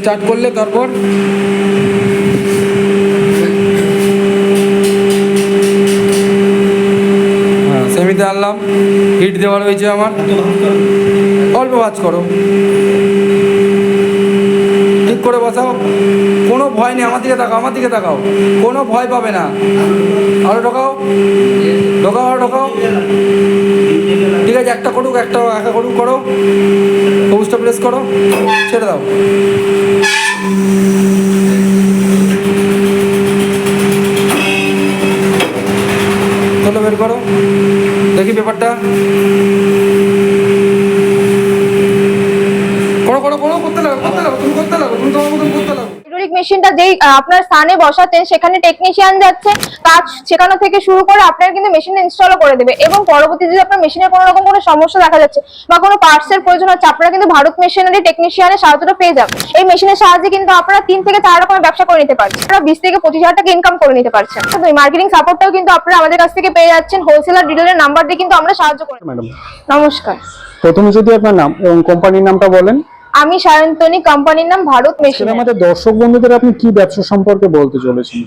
Start করলে তারপর হ্যাঁ সেমিতে আনলাম। হিট দেওয়া রয়েছে আমার। অল্প কাজ করো। করে বসাও। কোনো ভয় নেই, আমার দিকে তাকাও, আমার দিকে তাকাও। কোনো ভয় পাবে না। আরও ঢোকাও। ঢোকাও, আরও ঢোকাও। ঠিক আছে, একটা করুক, একটা একা করুক, করো। সবুজটা প্রেস করো। ছেড়ে দাও। যেই আপনার স্থানে বসাতেন সেখানে টেকনিশিয়ান যাচ্ছে কাজ শেখানো থেকে শুরু করে আপনার কিন্তু মেশিন ইনস্টলও করে দেবে। এবং পরবর্তীতে যদি আপনার মেশিনের কোনো রকম কোনো সমস্যা দেখা যাচ্ছে বা কোনো পার্টস এর প্রয়োজন হচ্ছে আপনারা কিন্তু ভারত মেশিনারি টেকনিশিয়ানের সাহায্যটা পেয়ে যাবেন। এই মেশিনের সাহায্যে কিন্তু আপনারা তিন থেকে চার রকমের ব্যবসা করে নিতে পারছেন। আপনারা বিশ থেকে পঁচিশ হাজার টাকা ইনকাম করে নিতে পারছেন। তো মার্কেটিং সাপোর্টটাও কিন্তু আপনারা আমাদের কাছ থেকে পেয়ে যাচ্ছেন। হোলসেলার ডিলারের নাম্বার দিয়ে কিন্তু আমরা সাহায্য করি ম্যাডাম নমস্কার। প্রথমে যদি আপনার নাম এবং কোম্পানির নামটা বলেন। আমি সায়ন্তনী কোম্পানির নাম ভারত মেশিন আমাদের দর্শক বন্ধুদের আপনি কি ব্যবসা সম্পর্কে বলতে চলেছেন?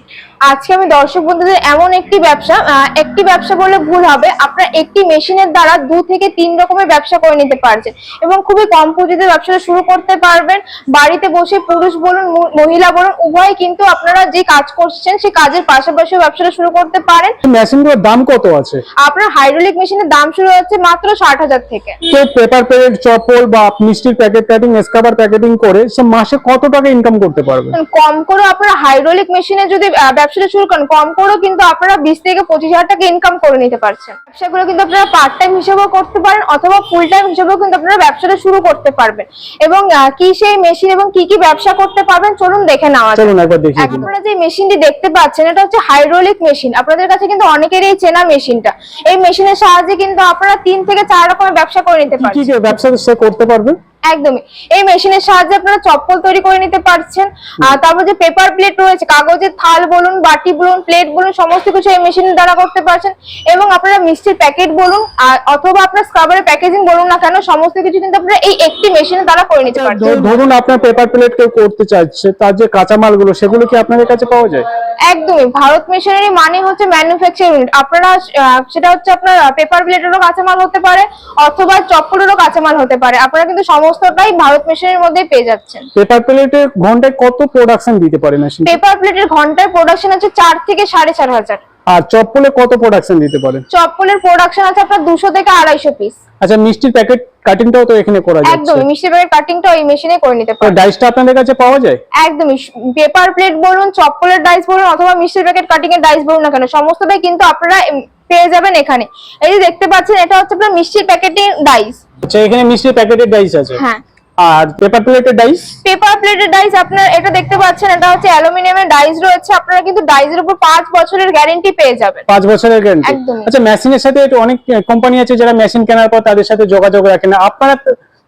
আজকে আমি দর্শক বন্ধুদের এমন একটি ব্যবসা একটি ব্যবসা বললে ভুল হবে। আপনারা একটি মেশিনের দ্বারা দু থেকে তিন রকমের ব্যবসা করে নিতে পারছেন এবং খুবই কম পুঁজিতে ব্যবসাটা শুরু করতে পারবেন। বাড়িতে বসে পুরুষ বলুন মহিলা বলুন উভয় কিন্তু আপনারা যে কাজ করছেন সেই কাজের পাশাপাশি ব্যবসাটা শুরু করতে পারেন। মেশিনগুলোর দাম কত আছে? আপনার হাইড্রোলিক মেশিনের দাম শুরু হচ্ছে মাত্র ষাট হাজার থেকে। তো পেপার প্লেট চপল বা মিষ্টির প্যাকেট প্যাকিং স্কাবার প্যাকেটিং করে সে মাসে কত টাকা ইনকাম করতে পারবে? কম করে আপনারা হাইড্রোলিক মেশিনে যদি ব্যবসাটা শুরু করেন কম করেও কিন্তু আপনারা বিশ থেকে পঁচিশ হাজার টাকা ইনকাম করে নিতে পারছেন। ব্যবসাগুলো কিন্তু আপনারা পার্ট টাইম হিসেবেও করতে পারেন অথবা ফুল টাইম হিসেবেও কিন্তু আপনারা ব্যবসাটা শুরু করতে পারবেন। এবং কি সেই মেশিন এবং কি কি ব্যবসা করতে পারবেন চলুন দেখে নেওয়া। চলুন একবার দিন। আপনারা যে মেশিনটি দেখতে পাচ্ছেন এটা হচ্ছে হাইড্রোলিক মেশিন আপনাদের কাছে কিন্তু অনেকেরই চেনা মেশিনটা এই মেশিনের সাহায্যে কিন্তু আপনারা তিন থেকে চার রকমের ব্যবসা করে নিতে কি কি ব্যবসা সে করতে পারবে? একদমই। এই মেশিনের সাহায্যে আপনারা চপ্পল তৈরি করে নিতে পারছেন। আর তারপর যে পেপার প্লেট রয়েছে কাগজের থাল বলুন বাটি বলুন প্লেট বলুন সমস্ত কিছু এই মেশিনের দ্বারা করতে পারছেন। এবং আপনারা মিষ্টির প্যাকেট বলুন আর অথবা আপনার স্ক্রাবারের প্যাকেজিং বলুন না কেন সমস্ত কিছু কিন্তু আপনারা এই একটি মেশিনের দ্বারা করে নিতে পারছেন। ধ- ধরুন আপনার পেপার প্লেট কেউ করতে চাইছে তার যে কাঁচামালগুলো সেগুলো কি আপনাদের কাছে পাওয়া যায়? একদমই। ভারত মিশনারি মানে হচ্ছে ম্যানুফ্যাকচার ইউনিট আপনারা সেটা হচ্ছে আপনার পেপার প্লেটেরও কাঁচামাল হতে পারে অথবা চপ্পলেরও কাঁচামাল হতে পারে। আপনারা কিন্তু সমস্তটাই ভারত মেশিনের মধ্যে পেয়ে যাচ্ছেন। পেপার প্লেটের ঘন্টায় কত প্রোডাকশন দিতে পারে মেশিন পেপার প্লেটের ঘন্টায় প্রোডাকশন আছে চার থেকে সাড়ে চার হাজার। আর চপ্পলে কত প্রোডাকশন দিতে পারে? চপ্পলের প্রোডাকশন আছে আপনার দুশো থেকে আড়াইশো পিস আচ্ছা মিষ্টির প্যাকেট কাটিংটাও তো এখানে করা যাচ্ছে। একদমই মিষ্টি প্যাকেট কাটিংটা ওই মেশিনে করে নিতে পারেন ডাইসটা আপনাদের কাছে পাওয়া যায়? একদমই পেপার প্লেট বলুন চপ্পলের ডাইস বলুন অথবা মিষ্টির প্যাকেট কাটিং এর ডাইস বলুন না কেন সমস্তটাই কিন্তু আপনারা পেয়ে যাবেন এখানে। এই যে দেখতে পাচ্ছেন এটা হচ্ছে আপনার মিষ্টির প্যাকেটের ডাইস আচ্ছা এখানে মিষ্টির প্যাকেটের ডাইস আছে। হ্যাঁ। আর পেপার প্লেটের ডাইস পেপার প্লেটের ডাইস আপনারা এটা দেখতে পাচ্ছেন এটা হচ্ছে অ্যালুমিনিয়ামের ডাইস রয়েছে। আপনারা কিন্তু ডাইসের উপর 5 বছরের গ্যারান্টি পেয়ে যাবেন। 5 বছরের গ্যারান্টি আচ্ছা মেশিনের সাথে এটা অনেক কোম্পানি আছে যারা মেশিন কেনার পর তাদের সাথে যোগাযোগ রাখেন আপনারা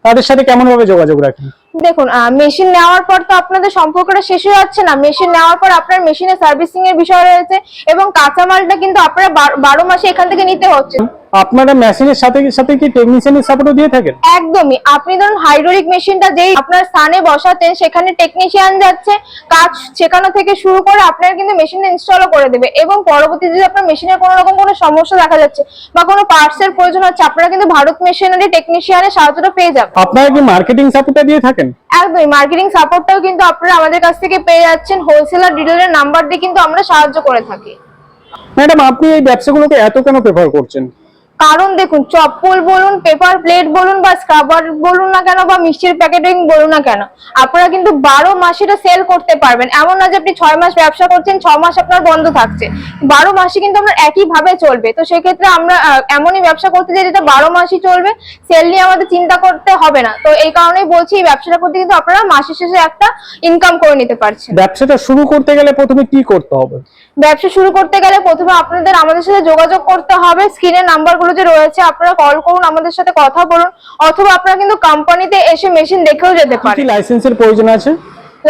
তাদের সাথে কেমন ভাবে যোগাযোগ রাখেন? দেখুন মেশিন নেওয়ার পর তো আপনাদের সম্পর্কটা শেষ হয়ে যাচ্ছে না। মেশিন নেওয়ার পর আপনার মেশিনের সার্ভিসিং এর বিষয় রয়েছে এবং কাঁচামালটা কিন্তু আপনারা বার- মাসে এখান থেকে নিতে হচ্ছে। আপনারা মেশিনের সাথে সাথে কি টেকনিশিয়ানের সাপোর্টও দিয়ে থাকেন? একদমই। আপনি ধরুন হাইড্রোলিক মেশিনটা যেই আপনার স্থানে বসাতেন সেখানে টেকনিশিয়ান যাচ্ছে কাজ শেখানো থেকে শুরু করে আপনার কিন্তু মেশিন ইনস্টলও করে দেবে এবং পরবর্তীতে যদি আপনার মেশিনের কোনো রকম কোনো সমস্যা দেখা যাচ্ছে বা কোনো পার্টস এর প্রয়োজন হচ্ছে আপনারা কিন্তু ভারত মেশিনারি টেকনিশিয়ানের সাহায্যটা পেয়ে যাবেন। আপনারা কি মার্কেটিং সাপোর্টটা দিয়ে থাকেন? একদমই। মার্কেটিং সাপোর্টটাও কিন্তু আপনারা আমাদের কাছ থেকে পেয়ে যাচ্ছেন। হোলসেলার ডিলারের নাম্বার দিয়ে কিন্তু আমরা সাহায্য করে থাকি। ম্যাডাম আপনি এই ব্যবসাগুলোকে এত কেন প্রেফার করছেন? কারণ দেখুন চপ্পল বলুন পেপার প্লেট বলুন বা স্ক্রাবার বলুন না কেন বা মিষ্টির প্যাকেটিং বলুন না কেন আপনারা কিন্তু বারো মাসে এটা সেল করতে পারবেন। এমন না যে আপনি ছয় মাস ব্যবসা করছেন ছ মাস আপনার বন্ধ থাকছে। বারো মাসে কিন্তু আপনার একই ভাবে চলবে। তো সেক্ষেত্রে আমরা এমনই ব্যবসা করতে চাই যেটা বারো মাসই চলবে। সেল নিয়ে আমাদের চিন্তা করতে হবে না। তো এই কারণেই বলছি এই ব্যবসাটা করতে কিন্তু আপনারা মাসের শেষে একটা ইনকাম করে নিতে পারছেন। ব্যবসাটা শুরু করতে গেলে প্রথমে কি করতে হবে? ব্যবসা শুরু করতে গেলে প্রথমে আপনাদের আমাদের সাথে যোগাযোগ করতে হবে। স্ক্রিনের নাম্বারগুলো যে রয়েছে আপনারা কল করুন আমাদের সাথে কথা বলুন অথবা আপনারা কিন্তু কোম্পানিতে এসে মেশিন দেখেও যেতে কি পারেন। লাইসেন্সের প্রয়োজন আছে?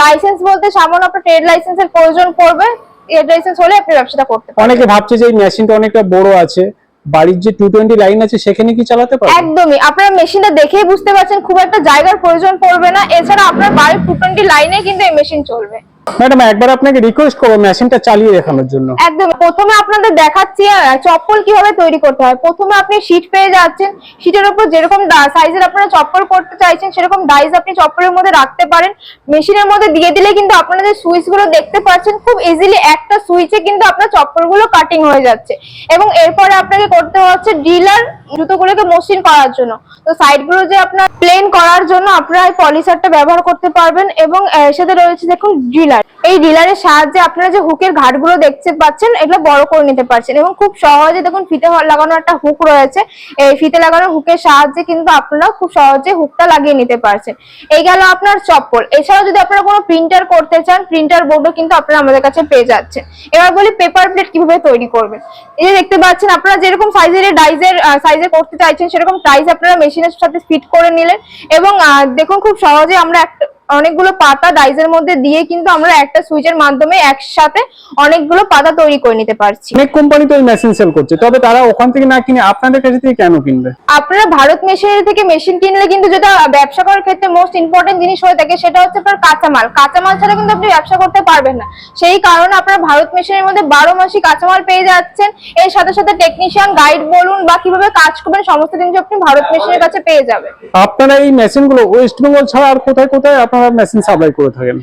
লাইসেন্স বলতে সামান্য আপনার ট্রেড লাইসেন্সের প্রয়োজন পড়বে ট্রেড লাইসেন্স হলে আপনি ব্যবসাটা করতে পারেন অনেকে ভাবছে যে এই মেশিনটা অনেকটা বড় আছে বাড়ির যে টু টোয়েন্টি লাইন আছে সেখানে কি চালাতে পারবেন? একদমই। আপনারা মেশিনটা দেখেই বুঝতে পারছেন খুব একটা জায়গার প্রয়োজন পড়বে না। এছাড়া আপনার বাড়ির টু টোয়েন্টি লাইনে কিন্তু এই মেশিন চলবে। ম্যাডাম, একবার আপনাকে রিকোয়েস্ট করব মেশিনটা চালিয়ে দেখানোর জন্য। একদম, প্রথমে আপনাদের দেখাচ্ছি চপ্পল কীভাবে তৈরি করতে হয়। প্রথমে আপনি শীট পেয়ে যাচ্ছেন শীটের উপর যেরকম সাইজের আপনারা চপ্পল করতে চাইছেন, সেরকম ডাইস আপনি চপ্পলের মধ্যে রাখতে পারেন। মেশিনের মধ্যে দিয়ে দিলে কিন্তু আপনারা যে সুইচগুলো দেখতে পাচ্ছেন, খুব ইজিলি একটা সুইচে কিন্তু আপনার চপ্পলগুলো কাটিং হয়ে যাচ্ছে। এবং এরপরে আপনাকে করতে হচ্ছে ডিলার জুতোগুলোকে মসৃণ করার জন্য। তো সাইডগুলো যে আপনার প্লেন করার জন্য, আপনারা পলিসারটা ব্যবহার করতে পারবেন। এবং এর সাথে রয়েছে দেখুন ড্রিলার এই ডিলারের সাহায্যে আপনারা যে হুকের ঘাটগুলো দেখতে পাচ্ছেন, এগুলো বড় করে নিতে পারছেন এবং খুব সহজে দেখুন ফিতে লাগানো একটা হুক রয়েছে। এই ফিতে লাগানো হুকের সাহায্যে কিন্তু আপনারা খুব সহজে হুকটা লাগিয়ে নিতে পারছেন। এই গেল আপনার চপ্পল। এছাড়াও যদি আপনারা কোনো প্রিন্টার করতে চান, প্রিন্টার বোর্ডও কিন্তু আপনারা আমাদের কাছে পেয়ে যাচ্ছেন। এবার বলি পেপার প্লেট কীভাবে তৈরি করবেন? এই যে দেখতে পাচ্ছেন, আপনারা যেরকম সাইজের ডাইজের সাইজে করতে চাইছেন, সেরকম টাইজ আপনারা মেশিনের সাথে ফিট করে নিলেন। এবং দেখুন খুব সহজে আমরা একটা অনেকগুলো পাতা ডাইজের মধ্যে দিয়ে কিন্তু আমরা একটা সুইচের মাধ্যমে একসাথে অনেকগুলো পাতা তৈরি করে নিতে পারছি। অনেক কোম্পানি তো এই মেশিন সেল করছে। তবে তারা ওখান থেকে না কিনে আপনাদের কাছে থেকে কেন কিনবে? আপনারা ভারত মেশিনারি থেকে মেশিন কিনলে কিন্তু যেটা ব্যবসা করার ক্ষেত্রে মোস্ট ইম্পর্টেন্ট জিনিস হয়ে থাকে সেটা হচ্ছে আপনার কাঁচামাল। কাঁচামাল ছাড়া কিন্তু আপনি ব্যবসা করতে পারবেন না। সেই কারণে আপনারা ভারত মেশিনের মধ্যে বারো মাসই কাঁচামাল পেয়ে যাচ্ছেন। এর সাথে সাথে টেকনিশিয়ান গাইড বলুন বা কীভাবে কাজ করবেন সমস্ত জিনিস আপনি ভারত মেশিনের কাছে পেয়ে যাবেন। আপনারা এই মেশিনগুলো ওয়েস্ট বেঙ্গল ছাড়া আর কোথায় কোথায় আপনারা মেশিন সাপ্লাই করে থাকেন?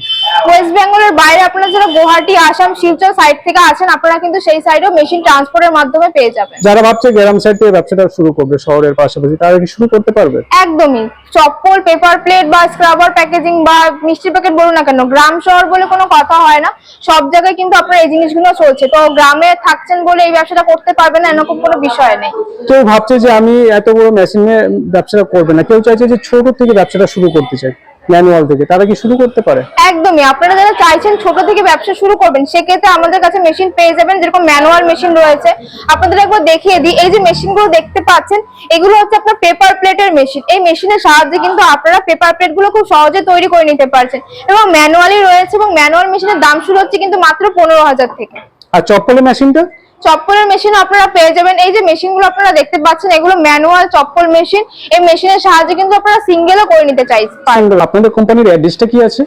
ওয়েস্ট বেঙ্গলের বাইরে আপনারা যারা গুয়াহাটি আসাম শিলচর সাইড থেকে আছেন আপনারা কিন্তু সেই সাইডেও মেশিন ট্রান্সপোর্টের মাধ্যমে পেয়ে যাবেন। যারা ভাবছে গ্রাম সাইড থেকে ব্যবসাটা শুরু করবে শহরের পাশাপাশি তারা কি শুরু করতে পারবে? একদমই। চপ্পল পেপার প্লেট বা স্ক্রাবার প্যাকেজিং বা মিষ্টি প্যাকেট বলুন না কেন গ্রাম শহর বলে কোনো কথা হয় না। সব জায়গায় কিন্তু আপনার এই জিনিসগুলো চলছে। তো গ্রামে থাকছেন বলে এই ব্যবসাটা করতে পারবেন না এরকম কোনো বিষয় নেই। কেউ ভাবছে যে আমি এত বড় মেশিনে ব্যবসাটা করবে না। কেউ চাইছে যে ছোট থেকে ব্যবসাটা শুরু করতে চায় ম্যানুয়াল থেকে তারা কি শুরু করতে পারে? একদমই আপনারা যারা চাইছেন ছোট থেকে ব্যবসা শুরু করবেন সেক্ষেত্রে আমাদের কাছে মেশিন পেয়ে যাবেন যেরকম ম্যানুয়াল মেশিন রয়েছে। আপনাদের একবার দেখিয়ে দিই এই যে মেশিনগুলো দেখতে পাচ্ছেন এগুলো হচ্ছে আপনার পেপার প্লেটের মেশিন এই মেশিনের সাহায্যে কিন্তু আপনারা পেপার প্লেটগুলো খুব সহজে তৈরি করে নিতে পারছেন। এবং ম্যানুয়ালি রয়েছে এবং ম্যানুয়াল মেশিনের দাম শুরু হচ্ছে কিন্তু মাত্র পনেরো হাজার থেকে। আর চপ্পলের মেশিনটা চপ্পলের মেশিন আপনারা পেয়ে যাবেন। এই যে মেশিনগুলো আপনারা দেখতে পাচ্ছেন, এগুলো ম্যানুয়াল চপ্পল মেশিন এই মেশিনের সাহায্যে কিন্তু আপনারা সিঙ্গেলও করে নিতে চাই। পারেন। আপনাদের কোম্পানির অ্যাড্রেসটা কি আছে?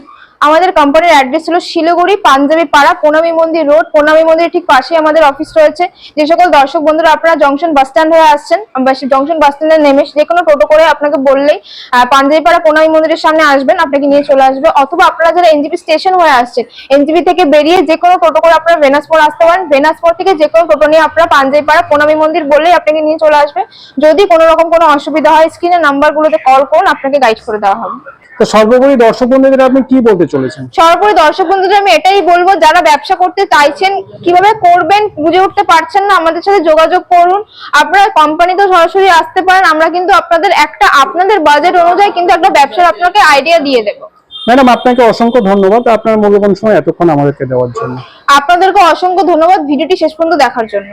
আমাদের কোম্পানির অ্যাড্রেস ছিল শিলিগুড়ি, পাঞ্জাবি পাড়া, প্রণামী মন্দির রোড প্রণামী মন্দিরের ঠিক পাশেই আমাদের অফিস রয়েছে। যে সকল দর্শক বন্ধুরা, আপনারা জংশন বাস স্ট্যান্ড হয়ে আসছেন জংশন বাস স্ট্যান্ডে নেমে, যে কোনো টোটো করে আপনাকে বললেই পাঞ্জাবি পাড়া, প্রণামী মন্দিরের সামনে আসবেন, আপনাকে নিয়ে চলে আসবে। অথবা আপনারা যারা এনজিপি স্টেশন হয়ে আসছেন এনজিপি থেকে বেরিয়ে যে কোনো টোটো করে আপনারা ভেনাসপুর আসতে পারেন। ভেনাসপুর থেকে যে কোনো টোটো নিয়ে আপনারা পাঞ্জাবি পাড়া, প্রণামী মন্দির বললেই আপনাকে নিয়ে চলে আসবে। যদি কোনো রকম কোনো অসুবিধা হয় স্ক্রিনের নাম্বারগুলোতে কল করুন, আপনাকে গাইড করে দেওয়া হবে। তো সর্বোপরি দর্শক বন্ধুদের আপনি কি বলতে চলেছেন? সর্বোপরি দর্শক বন্ধুদের আমি এটাই বলব যারা ব্যবসা করতে চাইছেন কীভাবে করবেন বুঝে উঠতে পারছেন না আমাদের সাথে যোগাযোগ করুন। আপনারা কোম্পানিতে সরাসরি আসতে পারেন আমরা কিন্তু আপনাদের একটা আপনাদের বাজেট অনুযায়ী কিন্তু একটা ব্যবসার আপনাকে আইডিয়া দিয়ে দেবো। ম্যাডাম আপনাকে অসংখ্য ধন্যবাদ আপনার মূল্যবান সময় এতক্ষণ আমাদেরকে দেওয়ার জন্য। আপনাদেরকে অসংখ্য ধন্যবাদ ভিডিওটি শেষ পর্যন্ত দেখার জন্য।